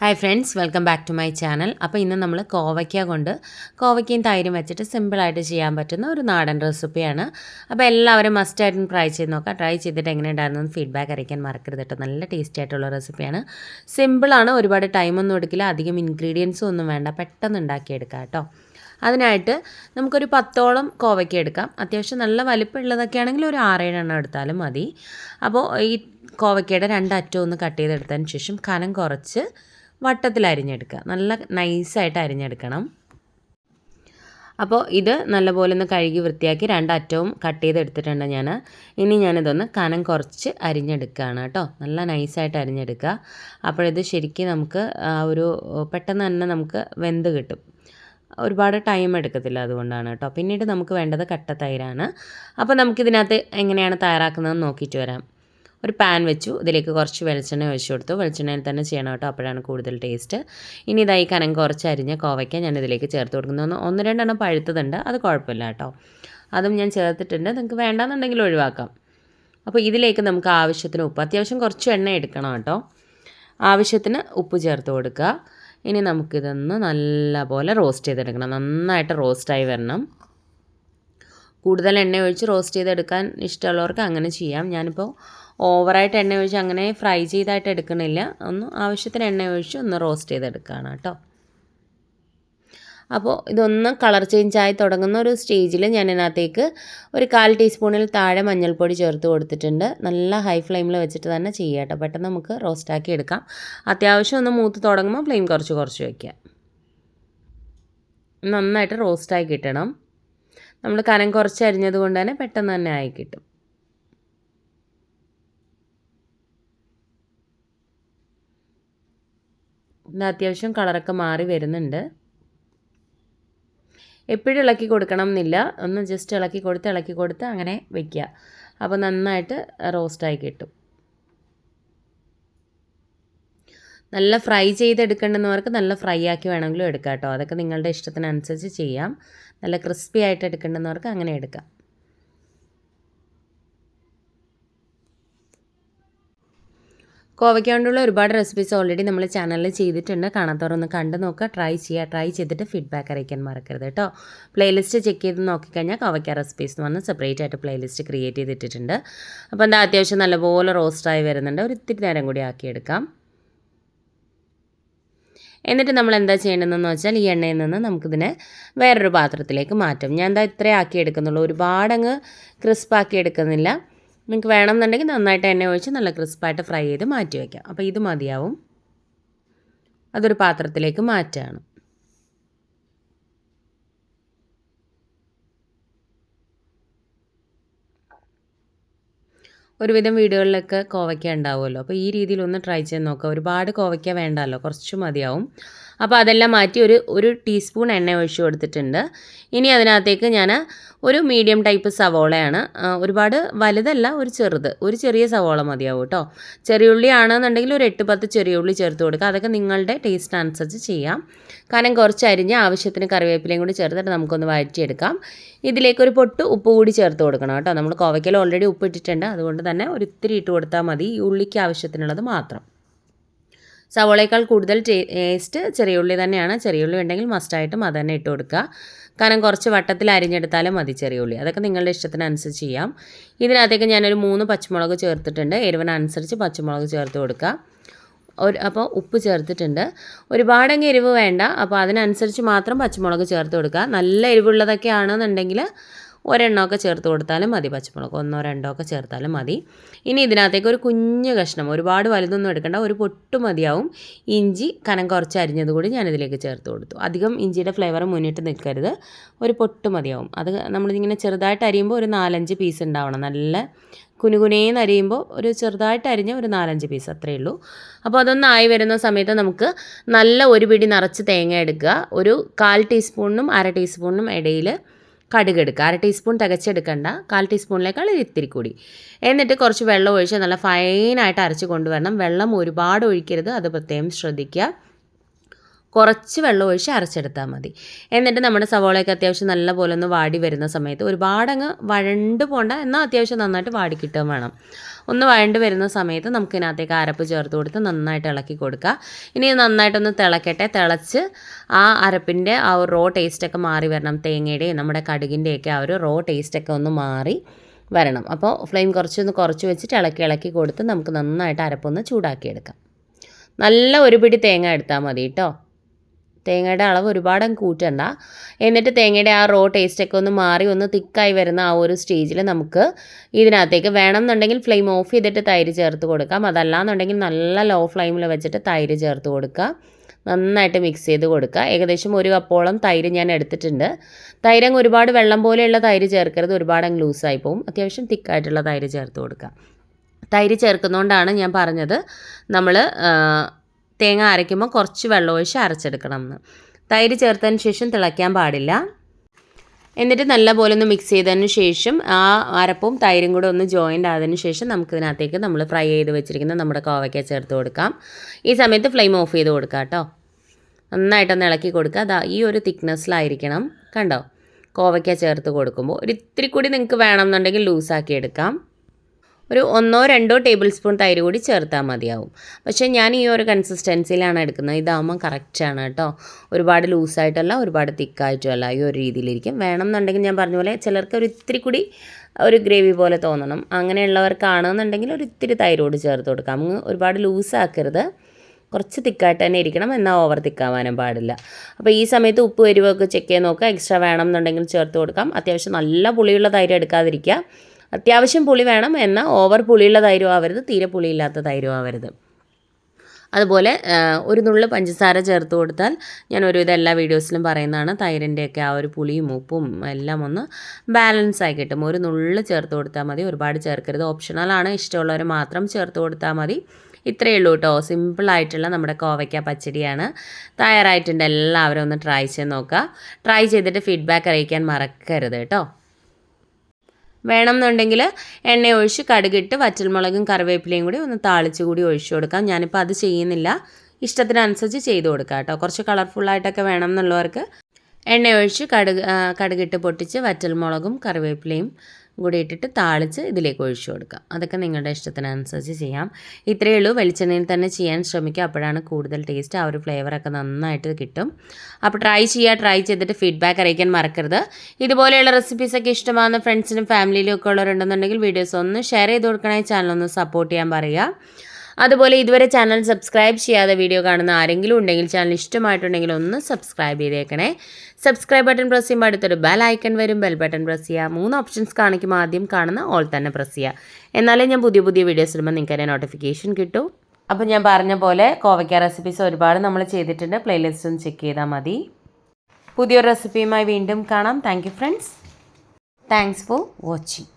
Hi friends welcome back to my channel അപ്പോൾ ഇന്ന് നമ്മൾ കോവയ്ക്ക കൊണ്ട് കോവയ്ക്കയും തൈരും വെച്ചിട്ട് സിമ്പിളായിട്ട് ചെയ്യാൻ പറ്റുന്ന ഒരു നാടൻ റെസിപ്പിയാണ് അപ്പോൾ എല്ലാവരും മസ്റ്റായിട്ടും ട്രൈ ചെയ്ത് നോക്കാം. ട്രൈ ചെയ്തിട്ട് എങ്ങനെ ഉണ്ടായിരുന്നു ഫീഡ്ബാക്ക് അറിയിക്കാൻ മറക്കരുത് കേട്ടോ. നല്ല ടേസ്റ്റി ആയിട്ടുള്ള റെസിപ്പിയാണ് സിമ്പിളാണ് ഒരുപാട് ടൈമൊന്നും എടുക്കില്ല. അധികം ഇൻഗ്രീഡിയൻസും ഒന്നും വേണ്ട. പെട്ടെന്ന് ഉണ്ടാക്കിയെടുക്കാം കേട്ടോ. അതിനായിട്ട് നമുക്കൊരു പത്തോളം കോവയ്ക്ക എടുക്കാം. അത്യാവശ്യം നല്ല വലിപ്പമുള്ളതൊക്കെ ആണെങ്കിൽ ഒരു ആറേഴെണ്ണം എടുത്താലും മതി. അപ്പോൾ ഈ കോവയ്ക്കയുടെ രണ്ടറ്റവും ഒന്ന് കട്ട് ചെയ്തെടുത്തതിന് ശേഷം കനം കുറച്ച് വട്ടത്തിൽ അരിഞ്ഞെടുക്കുക. നല്ല നൈസായിട്ട് അരിഞ്ഞെടുക്കണം. അപ്പോൾ ഇത് നല്ലപോലെ ഒന്ന് കഴുകി വൃത്തിയാക്കി രണ്ടറ്റവും കട്ട് ചെയ്തെടുത്തിട്ടുണ്ട് ഞാൻ. ഇനി ഞാനിതൊന്ന് കനം കുറച്ച് അരിഞ്ഞെടുക്കുകയാണ് കേട്ടോ. നല്ല നൈസായിട്ട് അരിഞ്ഞെടുക്കുക. അപ്പോഴിത് ശരിക്കും നമുക്ക് ഒരു പെട്ടെന്ന് തന്നെ നമുക്ക് വെന്ത് കിട്ടും. ഒരുപാട് ടൈം എടുക്കത്തില്ല അതുകൊണ്ടാണ് കേട്ടോ. പിന്നീട് നമുക്ക് വേണ്ടത് കട്ട തൈരാണ്. അപ്പോൾ നമുക്കിതിനകത്ത് എങ്ങനെയാണ് തയ്യാറാക്കുന്നതെന്ന് നോക്കിയിട്ട് വരാം. ഒരു പാൻ വെച്ചു. ഇതിലേക്ക് കുറച്ച് വെളിച്ചെണ്ണ ഒഴിച്ചു കൊടുത്തു. വെളിച്ചെണ്ണയിൽ തന്നെ ചെയ്യണം കേട്ടോ. അപ്പോഴാണ് കൂടുതൽ ടേസ്റ്റ് ഇനി ഇതായി കനം കുറച്ച് അരിഞ്ഞ കോവയ്ക്ക ഞാൻ ഇതിലേക്ക് ചേർത്ത് കൊടുക്കുന്നു. ഒന്ന് രണ്ടെണ്ണം പഴുത്തതുണ്ട്. അത് കുഴപ്പമില്ല കേട്ടോ. അതും ഞാൻ ചേർത്തിട്ടുണ്ട്. നിങ്ങൾക്ക് വേണ്ടാന്നുണ്ടെങ്കിൽ ഒഴിവാക്കാം. അപ്പോൾ ഇതിലേക്ക് നമുക്ക് ആവശ്യത്തിന് ഉപ്പ്. അത്യാവശ്യം കുറച്ച് എണ്ണ എടുക്കണം കേട്ടോ. ആവശ്യത്തിന് ഉപ്പ് ചേർത്ത് കൊടുക്കുക. ഇനി നമുക്കിതൊന്ന് നല്ലപോലെ റോസ്റ്റ് ചെയ്തെടുക്കണം. നന്നായിട്ട് റോസ്റ്റായി വരണം. കൂടുതൽ എണ്ണ ഒഴിച്ച് റോസ്റ്റ് ചെയ്തെടുക്കാൻ ഇഷ്ടമുള്ളവർക്ക് അങ്ങനെ ചെയ്യാം. ഞാനിപ്പോൾ ഓവറായിട്ട് എണ്ണ ഒഴിച്ച് അങ്ങനെ ഫ്രൈ ചെയ്തായിട്ട് എടുക്കണില്ല. ഒന്ന് ആവശ്യത്തിന് എണ്ണ ഒഴിച്ച് ഒന്ന് റോസ്റ്റ് ചെയ്തെടുക്കുകയാണ് കേട്ടോ. അപ്പോൾ ഇതൊന്ന് കളർ ചേഞ്ച് ആയി തുടങ്ങുന്ന ഒരു സ്റ്റേജിൽ ഞാൻ ഇതിനകത്തേക്ക് ഒരു കാൽ ടീസ്പൂണിൽ താഴെ മഞ്ഞൾപ്പൊടി ചേർത്ത് കൊടുത്തിട്ടുണ്ട്. നല്ല ഹൈ ഫ്ലെയിമിൽ വെച്ചിട്ട് തന്നെ ചെയ്യുക കേട്ടോ. പെട്ടെന്ന് നമുക്ക് റോസ്റ്റാക്കി എടുക്കാം. അത്യാവശ്യം ഒന്ന് മൂത്ത് തുടങ്ങുമ്പോൾ ഫ്ലെയിം കുറച്ച് കുറച്ച് വയ്ക്കുക നന്നായിട്ട് റോസ്റ്റായി കിട്ടണം. നമ്മൾ കനം കുറച്ച് അരിഞ്ഞത് കൊണ്ട് തന്നെ പെട്ടെന്ന് തന്നെ ആയി കിട്ടും. അത്യാവശ്യം കളറൊക്കെ മാറി വരുന്നുണ്ട്. എപ്പോഴും ഇളക്കി കൊടുക്കണം എന്നില്ല ഒന്ന് ജസ്റ്റ് ഇളക്കി കൊടുത്ത് ഇളക്കി കൊടുത്ത് അങ്ങനെ വയ്ക്കുക അപ്പോൾ നന്നായിട്ട് റോസ്റ്റായി കിട്ടും. നല്ല ഫ്രൈ ചെയ്തെടുക്കേണ്ടുന്നവർക്ക് നല്ല ഫ്രൈ ആക്കി വേണമെങ്കിലും എടുക്കാം കേട്ടോ. അതൊക്കെ നിങ്ങളുടെ ഇഷ്ടത്തിനനുസരിച്ച് ചെയ്യാം. നല്ല ക്രിസ്പി ആയിട്ട് എടുക്കേണ്ടുന്നവർക്ക് അങ്ങനെ എടുക്കാം. കോവയ്ക്ക കൊണ്ടുള്ള ഒരുപാട് റെസിപ്പീസ് ഓൾറെഡി നമ്മൾ ചാനലിൽ ചെയ്തിട്ടുണ്ട്. കാണാത്തവരൊന്ന് കണ്ടു നോക്കുക. ട്രൈ ചെയ്യുക ട്രൈ ചെയ്തിട്ട് ഫീഡ്ബാക്ക് അറിയിക്കാൻ മറക്കരുത് കേട്ടോ. പ്ലേലിസ്റ്റ് ചെക്ക് ചെയ്ത് നോക്കിക്കഴിഞ്ഞാൽ കോവയ്ക്ക റെസിപ്പീസ് എന്ന് പറഞ്ഞാൽ സെപ്പറേറ്റ് ആയിട്ട് പ്ലേലിസ്റ്റ് ക്രിയേറ്റ് ചെയ്തിട്ടിട്ടുണ്ട്. അപ്പോൾ എന്താ അത്യാവശ്യം നല്ലപോലെ റോസ്റ്റായി വരുന്നുണ്ട്. ഒരു ഇത്തിരി നേരം കൂടി ആക്കിയെടുക്കാം. എന്നിട്ട് നമ്മൾ എന്താ ചെയ്യേണ്ടതെന്ന് വെച്ചാൽ ഈ എണ്ണയിൽ നിന്ന് നമുക്കിതിനെ വേറൊരു പാത്രത്തിലേക്ക് മാറ്റും. ഞാൻ എന്താ ഇത്രേ ആക്കി എടുക്കുന്നുള്ളൂ ഒരുപാടങ്ങ് ക്രിസ്പാക്കി എടുക്കുന്നില്ല. നിങ്ങൾക്ക് വേണമെന്നുണ്ടെങ്കിൽ നന്നായിട്ട് എണ്ണ ഒഴിച്ച് നല്ല ക്രിസ്പായിട്ട് ഫ്രൈ ചെയ്ത് മാറ്റി വയ്ക്കാം. അപ്പോൾ ഇത് മതിയാവും. അതൊരു പാത്രത്തിലേക്ക് മാറ്റുകയാണ് ഒരുവിധം വീടുകളിലൊക്കെ കോവയ്ക്ക ഉണ്ടാവുമല്ലോ. അപ്പോൾ ഈ രീതിയിൽ ഒന്ന് ട്രൈ ചെയ്ത് നോക്കുക. ഒരുപാട് കോവയ്ക്ക വേണ്ടല്ലോ. കുറച്ച് മതിയാവും. അപ്പോൾ അതെല്ലാം മാറ്റി ഒരു ഒരു ടീസ്പൂൺ എണ്ണ ഒഴിച്ച് കൊടുത്തിട്ടുണ്ട്. ഇനി അതിനകത്തേക്ക് ഞാൻ ഒരു മീഡിയം ടൈപ്പ് സവോളയാണ്. ഒരുപാട് വലുതല്ല ഒരു ചെറുത്. ഒരു ചെറിയ സവോള മതിയാവും കേട്ടോ. ചെറിയുള്ളി ആണെന്നുണ്ടെങ്കിൽ ഒരു എട്ട് പത്ത് ചെറിയുള്ളി ചേർത്ത് കൊടുക്കുക. അതൊക്കെ നിങ്ങളുടെ ടേസ്റ്റ് അനുസരിച്ച് ചെയ്യാം. കാരണം കുറച്ച് അരിഞ്ഞ് ആവശ്യത്തിന് കറിവേപ്പിലയും കൂടി ചേർത്തിട്ട് നമുക്കൊന്ന് വഴറ്റിയെടുക്കാം. ഇതിലേക്ക് ഒരു പൊട്ട് ഉപ്പ് കൂടി ചേർത്ത് കൊടുക്കണം കേട്ടോ. നമ്മൾ കോവയ്ക്കൽ ഓൾറെഡി ഉപ്പ് ഇട്ടിട്ടുണ്ട്. അതുകൊണ്ട് തന്നെ ഒരു ഇത്തിരി ഇട്ട് കൊടുത്താൽ മതി. ഈ ഉള്ളിക്ക് ആവശ്യത്തിനുള്ളത് മാത്രം. സവോളയേക്കാൾ കൂടുതൽ ടേസ്റ്റ് ചെറിയ ഉള്ളി തന്നെയാണ്. ചെറിയ ഉള്ളി ഉണ്ടെങ്കിൽ മസ്റ്റായിട്ടും അത് തന്നെ ഇട്ട് കൊടുക്കുക. കാരണം കുറച്ച് വട്ടത്തിൽ അരിഞ്ഞെടുത്താലും മതി ചെറിയ ഉള്ളി. അതൊക്കെ നിങ്ങളുടെ ഇഷ്ടത്തിനനുസരിച്ച് ചെയ്യാം. ഇതിനകത്തേക്ക് ഞാനൊരു മൂന്ന് പച്ചമുളക് ചേർത്തിട്ടുണ്ട്. എരിവിനനുസരിച്ച് പച്ചമുളക് ചേർത്ത് കൊടുക്കുക. ഒരു അപ്പോൾ ഉപ്പ് ചേർത്തിട്ടുണ്ട്. ഒരുപാടങ്ങ് എരിവ് വേണ്ട. അപ്പോൾ അതിനനുസരിച്ച് മാത്രം പച്ചമുളക് ചേർത്ത് കൊടുക്കുക. നല്ല എരിവുള്ളതൊക്കെ ആണെന്നുണ്ടെങ്കിൽ ഒരെണ്ണമൊക്കെ ചേർത്ത് കൊടുത്താലും മതി പച്ചമുളക്. ഒന്നോ രണ്ടോ ഒക്കെ ചേർത്താലും മതി. ഇനി ഇതിനകത്തേക്ക് ഒരു കുഞ്ഞു കഷ്ണം ഒരുപാട് വലുതൊന്നും എടുക്കേണ്ട ഒരു പൊട്ട് മതിയാവും. ഇഞ്ചി കനം കുറച്ച് അരിഞ്ഞത് കൂടി ഞാനിതിലേക്ക് ചേർത്ത് കൊടുത്തു. അധികം ഇഞ്ചിയുടെ ഫ്ലേവർ മുന്നിട്ട് നിൽക്കരുത്. ഒരു പൊട്ട് മതിയാവും. അത് നമ്മളിങ്ങനെ ചെറുതായിട്ട് അരിയുമ്പോൾ ഒരു നാലഞ്ച് പീസ് ഉണ്ടാവണം. നല്ല കുനുകുനേന്ന് അരിയുമ്പോൾ ഒരു ചെറുതായിട്ട് അരിഞ്ഞ ഒരു നാലഞ്ച് പീസ് അത്രയേ ഉള്ളൂ. അപ്പോൾ അതൊന്നായി വരുന്ന സമയത്ത് നമുക്ക് നല്ല ഒരു പിടി നിറച്ച് തേങ്ങ എടുക്കുക. ഒരു കാൽ ടീസ്പൂണിനും അര ടീസ്പൂണിനും ഇടയിൽ കടുക് എടുക്കുക അര ടീസ്പൂൺ തികച്ചെടുക്കേണ്ട. കാൽ ടീസ്പൂണിലേക്കാൾ ഇത്തിരി കൂടി. എന്നിട്ട് കുറച്ച് വെള്ളം ഒഴിച്ച് നല്ല ഫൈനായിട്ട് അരച്ച് കൊണ്ടുവരണം. വെള്ളം ഒരുപാട് ഒഴിക്കരുത്. അത് പ്രത്യേകം ശ്രദ്ധിക്കുക. കുറച്ച് വെള്ളം ഒഴിച്ച് അരച്ചെടുത്താൽ മതി. എന്നിട്ട് നമ്മുടെ സവോളയൊക്കെ അത്യാവശ്യം നല്ല പോലെ ഒന്ന് വാടി വരുന്ന സമയത്ത് ഒരുപാടങ്ങ് വഴണ്ട് പോണ്ട എന്നാൽ അത്യാവശ്യം നന്നായിട്ട് വാടി കിട്ടുകയും വേണം. ഒന്ന് വഴണ്ട് വരുന്ന സമയത്ത് നമുക്ക് ഇതിനകത്തേക്ക് അരപ്പ് ചേർത്ത് കൊടുത്ത് നന്നായിട്ട് ഇളക്കി കൊടുക്കുക. ഇനി നന്നായിട്ടൊന്ന് തിളക്കട്ടെ. തിളച്ച് ആ അരപ്പിന്റെ ആ റോ ടേസ്റ്റൊക്കെ മാറി വരണം. തേങ്ങയുടെയും നമ്മുടെ കടുകിന്റെയൊക്കെ ആ ഒരു റോ ടേസ്റ്റൊക്കെ ഒന്ന് മാറി വരണം. അപ്പോൾ ഫ്ലെയിം കുറച്ചൊന്ന് കുറച്ച് വെച്ചിട്ട് ഇളക്കി ഇളക്കി കൊടുത്ത് നമുക്ക് നന്നായിട്ട് അരപ്പൊന്ന് ചൂടാക്കിയെടുക്കാം. നല്ല ഒരു പിടി തേങ്ങ എടുത്താൽ മതി കേട്ടോ. തേങ്ങയുടെ അളവ് ഒരുപാട് കൂട്ടണ്ട. എന്നിട്ട് തേങ്ങയുടെ ആ റോ ടേസ്റ്റൊക്കെ ഒന്ന് മാറി ഒന്ന് തിക്കായി വരുന്ന ആ ഒരു സ്റ്റേജിൽ നമുക്ക് ഇതിനകത്തേക്ക് വേണം എന്നുണ്ടെങ്കിൽ ഫ്ലെയിം ഓഫ് ചെയ്തിട്ട് തൈര് ചേർത്ത് കൊടുക്കാം. അതല്ലാന്നുണ്ടെങ്കിൽ നല്ല ലോ ഫ്ലെയിമിൽ വെച്ചിട്ട് തൈര് ചേർത്ത് കൊടുക്കുക. നന്നായിട്ട് മിക്സ് ചെയ്ത് കൊടുക്കുക. ഏകദേശം ഒരു കപ്പോളം തൈര് ഞാൻ എടുത്തിട്ടുണ്ട്. തൈര് അങ്ങ് ഒരുപാട് വെള്ളം പോലെയുള്ള തൈര് ചേർക്കരുത്. ഒരുപാട് അങ്ങ് ലൂസായി പോകും അത്യാവശ്യം തിക്കായിട്ടുള്ള തൈര് ചേർത്ത് കൊടുക്കുക. തൈര് ചേർക്കുന്നതുകൊണ്ടാണ് ഞാൻ പറഞ്ഞത്. നമ്മൾ തേങ്ങ അരയ്ക്കുമ്പോൾ കുറച്ച് വെള്ളം ഒഴിച്ച് അരച്ചെടുക്കണം എന്ന് തൈര് ചേർത്തതിന് ശേഷം തിളയ്ക്കാൻ പാടില്ല. എന്നിട്ട് നല്ലപോലെ ഒന്ന് മിക്സ് ചെയ്തതിന് ശേഷം ആ അരപ്പും തൈരും കൂടെ ഒന്ന് ജോയിന്റ് ആയതിന് ശേഷം നമുക്കിതിനകത്തേക്ക് നമ്മൾ ഫ്രൈ ചെയ്ത് വെച്ചിരിക്കുന്ന നമ്മുടെ കോവയ്ക്ക ചേർത്ത് കൊടുക്കാം. ഈ സമയത്ത് ഫ്ലെയിം ഓഫ് ചെയ്ത് കൊടുക്കാം കേട്ടോ. നന്നായിട്ടൊന്ന് ഇളക്കി കൊടുക്കുക. അതാ ഈ ഒരു തിക്നെസ്സിലായിരിക്കണം കണ്ടോ? കോവയ്ക്ക ചേർത്ത് കൊടുക്കുമ്പോൾ ഒരു ഇത്തിരി കൂടി നിങ്ങൾക്ക് വേണമെന്നുണ്ടെങ്കിൽ ലൂസാക്കി എടുക്കാം. ഒരു ഒന്നോ രണ്ടോ ടേബിൾ സ്പൂൺ തൈര് കൂടി ചേർത്താൽ മതിയാവും. പക്ഷേ ഞാൻ ഈ ഒരു കൺസിസ്റ്റൻസിയിലാണ് എടുക്കുന്നത്. ഇതാകുമ്പോൾ കറക്റ്റാണ് കേട്ടോ. ഒരുപാട് ലൂസായിട്ടല്ല ഒരുപാട് തിക്കായിട്ടുമല്ല ഈ ഒരു രീതിയിലിരിക്കും. വേണം എന്നുണ്ടെങ്കിൽ ഞാൻ പറഞ്ഞ പോലെ ചിലർക്ക് ഒരു ഇത്തിരി കൂടി ഒരു ഗ്രേവി പോലെ തോന്നണം. അങ്ങനെയുള്ളവർക്കാണെന്നുണ്ടെങ്കിൽ ഒരു ഇത്തിരി തൈരോട് ചേർത്ത് കൊടുക്കാം. അങ്ങ് ഒരുപാട് ലൂസാക്കരുത് കുറച്ച് തിക്കായിട്ട് തന്നെ ഇരിക്കണം. എന്നാൽ ഓവർ തിക്കാവാനും പാടില്ല. അപ്പോൾ ഈ സമയത്ത് ഉപ്പ് എരിവൊക്കെ ചെക്ക് ചെയ്ത് നോക്കുക. എക്സ്ട്രാ വേണം എന്നുണ്ടെങ്കിൽ ചേർത്ത് കൊടുക്കാം. അത്യാവശ്യം നല്ല പുളിയുള്ള തൈര് എടുക്കാതിരിക്കുക. അത്യാവശ്യം പുളി വേണം എന്നാൽ ഓവർ പുളിയുള്ള തൈരും ആവരുത് തീരെ പുളിയില്ലാത്ത തൈരും ആവരുത്. അതുപോലെ ഒരു നുള്ളു പഞ്ചസാര ചേർത്ത് കൊടുത്താൽ ഞാൻ ഒരുവിധം എല്ലാ വീഡിയോസിലും പറയുന്നതാണ് തൈരിന്റെയൊക്കെ ആ ഒരു പുളിയും ഉപ്പും എല്ലാം ഒന്ന് ബാലൻസ് ആയി കിട്ടും. ഒരു നുള്ളു ചേർത്ത് കൊടുത്താൽ മതി ഒരുപാട് ചേർക്കരുത്. ഓപ്ഷണലാണ് ഇഷ്ടമുള്ളവർ മാത്രം ചേർത്ത് കൊടുത്താൽ മതി. ഇത്രയേ ഉള്ളൂ കേട്ടോ സിമ്പിളായിട്ടുള്ള നമ്മുടെ കോവയ്ക്ക പച്ചടിയാണ്. തയ്യാറായിട്ടുണ്ട്. എല്ലാവരും ഒന്ന് ട്രൈ ചെയ്ത് നോക്കുക. ട്രൈ ചെയ്തിട്ട് ഫീഡ്ബാക്ക് അറിയിക്കാൻ മറക്കരുത് കേട്ടോ വേണമെന്നുണ്ടെങ്കിൽ എണ്ണ ഒഴിച്ച് കടുകിട്ട് വറ്റൽമുളകും കറിവേപ്പിലയും കൂടി ഒന്ന് താളിച്ച് കൂടി ഒഴിച്ചു കൊടുക്കാം. ഞാനിപ്പോൾ അത് ചെയ്യുന്നില്ല. ഇഷ്ടത്തിനനുസരിച്ച് ചെയ്ത് കൊടുക്കാം കേട്ടോ. കുറച്ച് കളർഫുള്ളായിട്ടൊക്കെ വേണം എന്നുള്ളവർക്ക് എണ്ണ ഒഴിച്ച് കടുക് കടുകിട്ട് പൊട്ടിച്ച് വറ്റൽമുളകും കറിവേപ്പിലയും കൂടി ഇട്ടിട്ട് താളിച്ച് ഇതിലേക്ക് ഒഴിച്ചു കൊടുക്കുക. അതൊക്കെ നിങ്ങളുടെ ഇഷ്ടത്തിനനുസരിച്ച് ചെയ്യാം. ഇത്രയേ ഉള്ളൂ. വെളിച്ചെണ്ണയിൽ തന്നെ ചെയ്യാൻ ശ്രമിക്കുക. അപ്പോഴാണ് കൂടുതൽ ടേസ്റ്റ് ആ ഒരു ഫ്ലേവറൊക്കെ നന്നായിട്ട് കിട്ടും. അപ്പോൾ ട്രൈ ചെയ്യുക. ട്രൈ ചെയ്തിട്ട് ഫീഡ്ബാക്ക് അറിയിക്കാൻ മറക്കരുത്. ഇതുപോലെയുള്ള റെസിപ്പീസൊക്കെ ഇഷ്ടമാകുന്ന ഫ്രണ്ട്സിനും ഫാമിലിയിലും ഒക്കെ ഉള്ളവരുണ്ടെന്നുണ്ടെങ്കിൽ വീഡിയോസ് ഒന്ന് ഷെയർ ചെയ്ത് കൊടുക്കണേ. ചാനൽ ഒന്ന് സപ്പോർട്ട് ചെയ്യാൻ പറയുക. അതുപോലെ ഇതുവരെ ചാനൽ സബ്സ്ക്രൈബ് ചെയ്യാതെ വീഡിയോ കാണുന്ന ആരെങ്കിലും ഉണ്ടെങ്കിൽ ചാനൽ ഇഷ്ടമായിട്ടുണ്ടെങ്കിൽ ഒന്ന് സബ്സ്ക്രൈബ് ചെയ്തേക്കണേ. സബ്സ്ക്രൈബ് ബട്ടൺ പ്രസ് ചെയ്യുമ്പോൾ അടുത്തൊരു ബെൽ ഐക്കൺ വരും. ബെൽ ബട്ടൺ പ്രസ് ചെയ്യുക. മൂന്ന് ഓപ്ഷൻസ് കാണിക്കുമ്പോൾ ആദ്യം കാണുന്ന ഓൾ തന്നെ പ്രസ് ചെയ്യുക. എന്നാലേ ഞാൻ പുതിയ പുതിയ വീഡിയോസ് ഇടുമ്പോൾ നിങ്ങൾക്ക് എന്നെ നോട്ടിഫിക്കേഷൻ കിട്ടും. അപ്പോൾ ഞാൻ പറഞ്ഞ പോലെ കോവയ്ക്ക റെസിപ്പീസ് ഒരുപാട് നമ്മൾ ചെയ്തിട്ടുണ്ട്. പ്ലേലിസ്റ്റ് ഒന്ന് ചെക്ക് ചെയ്താൽ മതി. പുതിയൊരു റെസിപ്പിയുമായി വീണ്ടും കാണാം. Thank friends thanks for watching